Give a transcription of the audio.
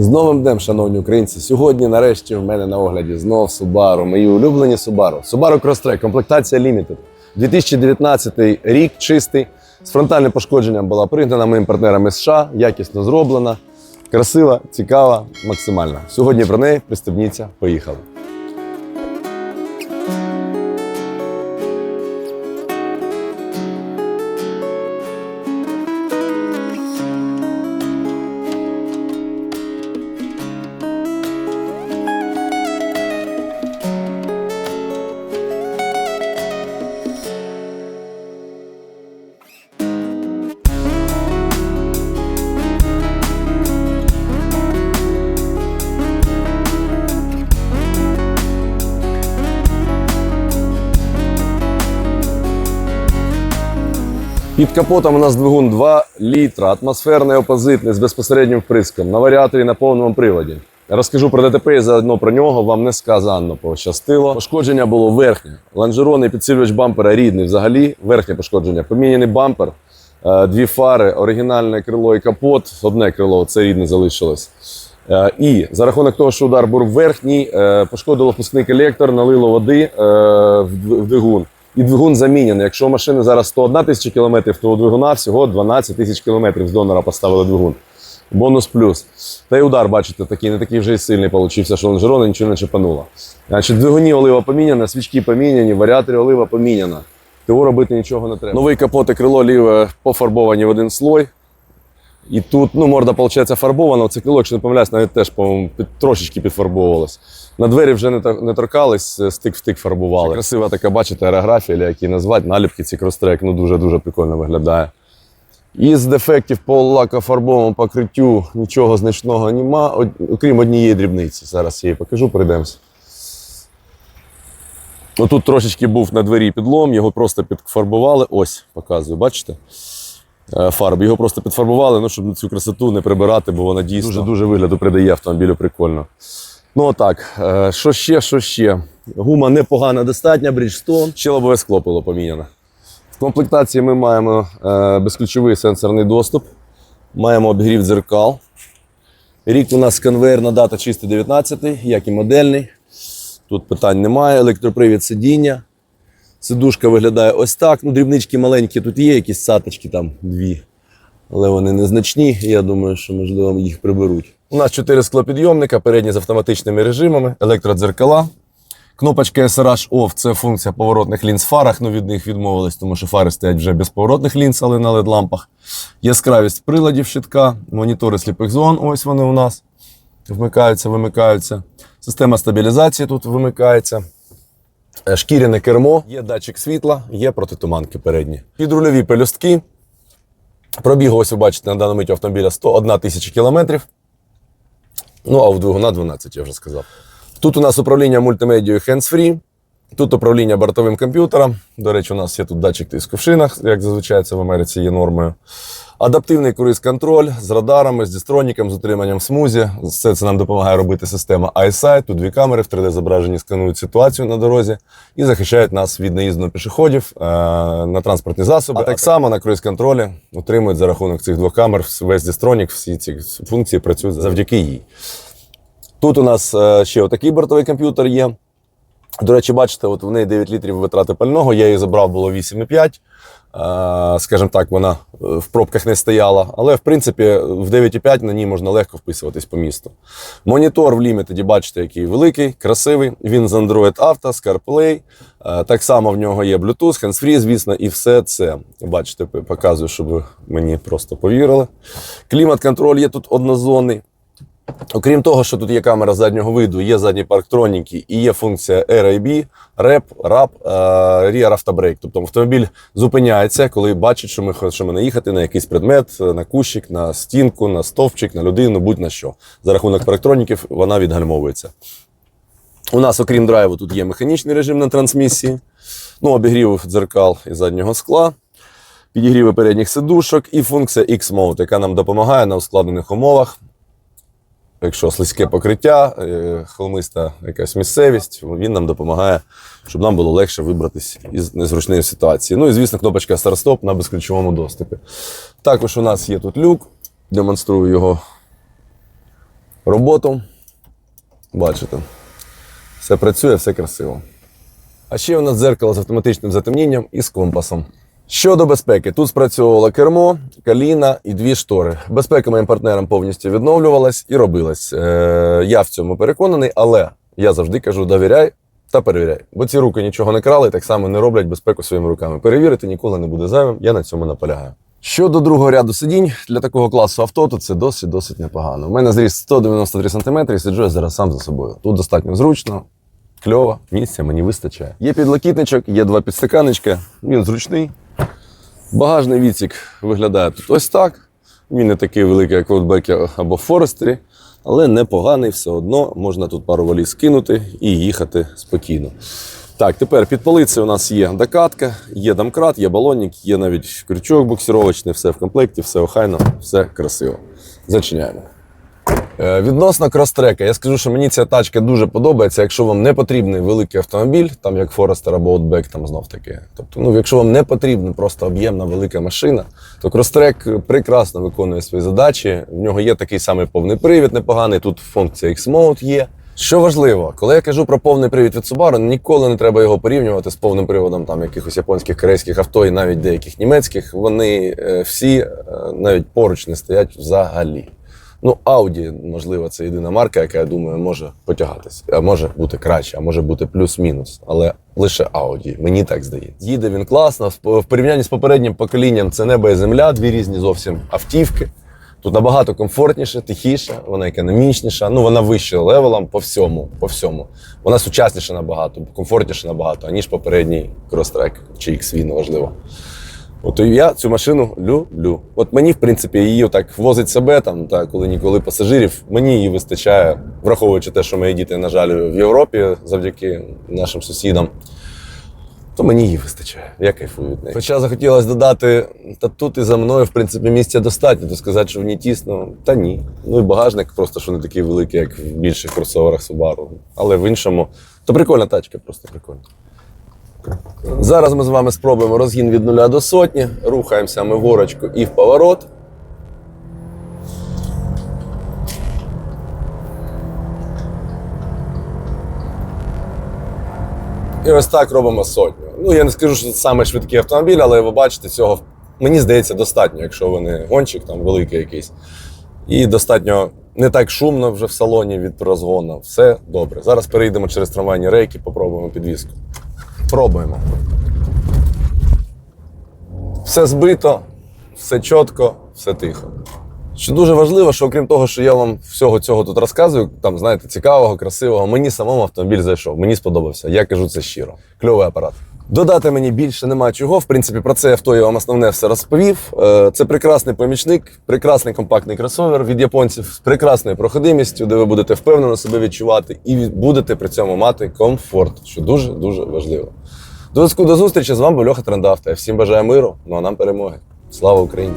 З новим днем, шановні українці. Сьогодні, нарешті, в мене на огляді знов Subaru. Мої улюблені Subaru. Subaru Crosstrek, комплектація Limited. 2019 рік чистий. З фронтальним пошкодженням була пригнана моїм партнерами США, якісно зроблена, красива, цікава, максимальна. Сьогодні про неї пристебніться. Поїхали. Під капотом у нас двигун 2 літра, атмосферний опозитний з безпосереднім вприском на варіаторі на повному приводі. Розкажу про ДТП і заодно про нього вам несказанно пощастило. Пошкодження було верхнє. Лонжерони, підсилювач бампера рідний взагалі. Верхнє пошкодження. Поміняний бампер, е, дві фари, оригінальне крило і капот. Одне крило, це рідне залишилось. Е, І за рахунок того, що удар був верхній, е, пошкодило впускний колектор, налило води в двигун. І двигун заміняний. Якщо у машини зараз 101 тисяча кілометрів, то у двигуна всього 12 тисяч кілометрів з донора поставили двигун. Бонус плюс. Та й удар, бачите, такий, не такий вже й сильний получився, що лонжерони нічого не чіпануло. Значить, двигуні олива поміняна, свічки поміняні, варіатори олива поміняна. Того робити нічого не треба. Новий капот і крило ліве пофарбовані в один слой. І тут, ну, морда, виходить, фарбована. Це крило, якщо не помиляюсь, навіть теж, по-моєму, під, трошечки підфарбовувалось. На двері вже не, не торкались, стик в тик фарбували. Красива така, бачите, аерографія, як її назвати, наліпки ці крострек, ну дуже-дуже прикольно виглядає. Із дефектів по лакофарбовому покриттю нічого значного нема, окрім однієї дрібниці. Зараз я її покажу, прийдемося. Отут трошечки був на двері підлом, його просто підфарбували. Ось, показую, бачите? Е, Фарб. Його просто підфарбували, ну, щоб цю красоту не прибирати, бо вона дійсно дуже-дуже вигляду придає автомобілю прикольно. Ну отак, е, що ще, що ще? Гума непогана, достатня, Bridgestone. Ще лобове скло було поміняно. В комплектації ми маємо е, безключовий сенсорний доступ, маємо обігрів дзеркал. Рік у нас конвейерна дата чистий 19, як і модельний. Тут питань немає. Електропривід сидіння. Сидушка виглядає ось так. Ну, дрібнички маленькі тут є, якісь саточки там дві. Але вони незначні. Я думаю, що можливо їх приберуть. У нас чотири склопідйомника, передні з автоматичними режимами, електродзеркала. Кнопочка SRH OFF – це функція поворотних лінз в фарах. Ну від них відмовились, тому що фари стоять вже без поворотних лінз, але на LED-лампах. Яскравість приладів щитка, монітори сліпих зон. Ось вони у нас. Вмикаються, вимикаються. Система стабілізації тут вимикається. Е, Шкіряне кермо, є датчик світла, є протитуманки передні. Підрульові пелюстки. Пробіг, ось ви бачите, на даному миті автомобіля 101 тисяча кілометрів. Ну, а в двигуна 12, я вже сказав. Тут у нас управління мультимедією hands-free. Тут управління бортовим комп'ютером. До речі, у нас є тут датчик тиску в шинах, як зазвичай це в Америці є нормою. Адаптивний круїз-контроль з радарами, з дистроніком, з утриманням в смузі. Все це нам допомагає робити система iSight. Тут дві камери в 3D-зображенні сканують ситуацію на дорозі і захищають нас від наїзду пішоходів е, на транспортні засоби. А так само на круїз-контролі утримують за рахунок цих двох камер весь дистронік, всі ці функції працюють завдяки їй. Тут у нас е, ще отакий бортовий комп'ютер є. До речі, бачите, от в неї 9 літрів витрати пального. Я її забрав, було 8,5. Скажімо так, вона е, в пробках не стояла. Але в принципі в 9,5 на ній можна легко вписуватись по місту. Монітор в лімітеді, бачите, який великий, красивий. Він з Android Auto, з CarPlay. Е, Так само в нього є Bluetooth, hands-free, звісно, і все це. Бачите, показую, щоб ви мені просто повірили. Клімат-контроль є тут однозонний. Окрім того, що тут є камера заднього виду, є задні парктроніки і є функція RAB, REP, RAP, е, Rear Auto Тобто автомобіль зупиняється, коли бачить, що ми хочемо наїхати на якийсь предмет, на кущик, на стінку, на стовпчик, на людину, будь-на що. За рахунок парктроніків вона відгальмовується. У нас, окрім драйву, тут є механічний режим на трансмісії, ну, обігрів дзеркал і заднього скла, підігріви передніх сидушок і функція X-Mode, яка нам допомагає на ускладнених умовах якщо слизьке покриття, е, холмиста якась місцевість, він нам допомагає, щоб нам було легше вибратися із незручної ситуації. Ну і звісно, кнопочка старт-стоп на безключовому доступі. Також у нас є тут люк, демонструю його роботу. Бачите, все працює, все красиво. А ще у нас дзеркало з автоматичним затемнінням і з компасом. Щодо безпеки, тут спрацьовувало кермо, каліна і дві штори. Безпека моїм партнерам повністю відновлювалась і робилась. Е, я в цьому переконаний, але я завжди кажу: довіряй та перевіряй. Бо ці руки нічого не крали, так само не роблять безпеку своїми руками. Перевірити ніколи не буде зайвим, я на цьому наполягаю. Щодо другого ряду сидінь для такого класу авто, то це досить досить непогано. У мене зріст 193 см і сиджу я зараз сам за собою. Тут достатньо зручно, кльово, місця мені вистачає. Є підлокітничок, є два підстаканечка, він зручний. Багажний відсік виглядає тут ось так. Він не такий великий, як Outback або Форестері, але непоганий все одно. Можна тут пару валіз кинути і їхати спокійно. Так, тепер під полицею у нас є докатка, є домкрат, є балонник, є навіть крючок буксировочний, все в комплекті, все охайно, все красиво. Зачиняємо. Е, Відносно крострека, я скажу, що мені ця тачка дуже подобається. Якщо вам не потрібний великий автомобіль, там як Forester або Outback, там знов таки. Тобто, ну, якщо вам не потрібна просто об'ємна велика машина, то крострек прекрасно виконує свої задачі. В нього є такий самий повний привід непоганий. Тут функція X-Mode є. Що важливо, коли я кажу про повний привід від Subaru, ніколи не треба його порівнювати з повним приводом там якихось японських, корейських авто і навіть деяких німецьких. Вони е, всі е, навіть поруч не стоять взагалі. Ну, Audi, можливо, це єдина марка, яка, я думаю, може потягатись. А може бути краще, а може бути плюс-мінус. Але лише Audi, мені так здається. Їде він класно. В порівнянні з попереднім поколінням це небо і земля, дві різні зовсім автівки. Тут набагато комфортніше, тихіше, вона економічніша. Ну, вона вище левелом по всьому. по всьому. Вона сучасніша набагато, комфортніша набагато, аніж попередній крострек чи XV, неважливо. От я цю машину люблю. От мені, в принципі, її так возить себе, там, та коли ніколи пасажирів, мені її вистачає, враховуючи те, що мої діти, на жаль, в Європі завдяки нашим сусідам. То мені її вистачає. Я кайфую від неї. Хоча захотілося додати, та тут і за мною, в принципі, місця достатньо, то сказати, що в ній тісно, та ні. Ну і багажник просто що не такий великий, як в більших кросоверах Subaru. Але в іншому, то прикольна тачка, просто прикольна. Зараз ми з вами спробуємо розгін від нуля до сотні. Рухаємося ми в горочку і в поворот. І ось так робимо сотню. Ну, я не скажу, що це саме швидкий автомобіль, але ви бачите, цього мені здається достатньо, якщо ви не гонщик там великий якийсь. І достатньо не так шумно вже в салоні від розгону. Все добре. Зараз перейдемо через трамвайні рейки, попробуємо підвізку. Пробуємо. Все збито, все чітко, все тихо. Що дуже важливо, що окрім того, що я вам всього цього тут розказую, там, знаєте, цікавого, красивого, мені самому автомобіль зайшов, мені сподобався. Я кажу це щиро. Кльовий апарат. Додати мені більше нема чого. В принципі, про це авто я вам основне все розповів. Е, Це прекрасний помічник, прекрасний компактний кросовер від японців з прекрасною проходимістю, де ви будете впевнено себе відчувати і будете при цьому мати комфорт, що дуже дуже важливо. До зв'язку до зустрічі з вами був Льоха Трендавта. Всім бажаю миру, ну а нам перемоги. Слава Україні!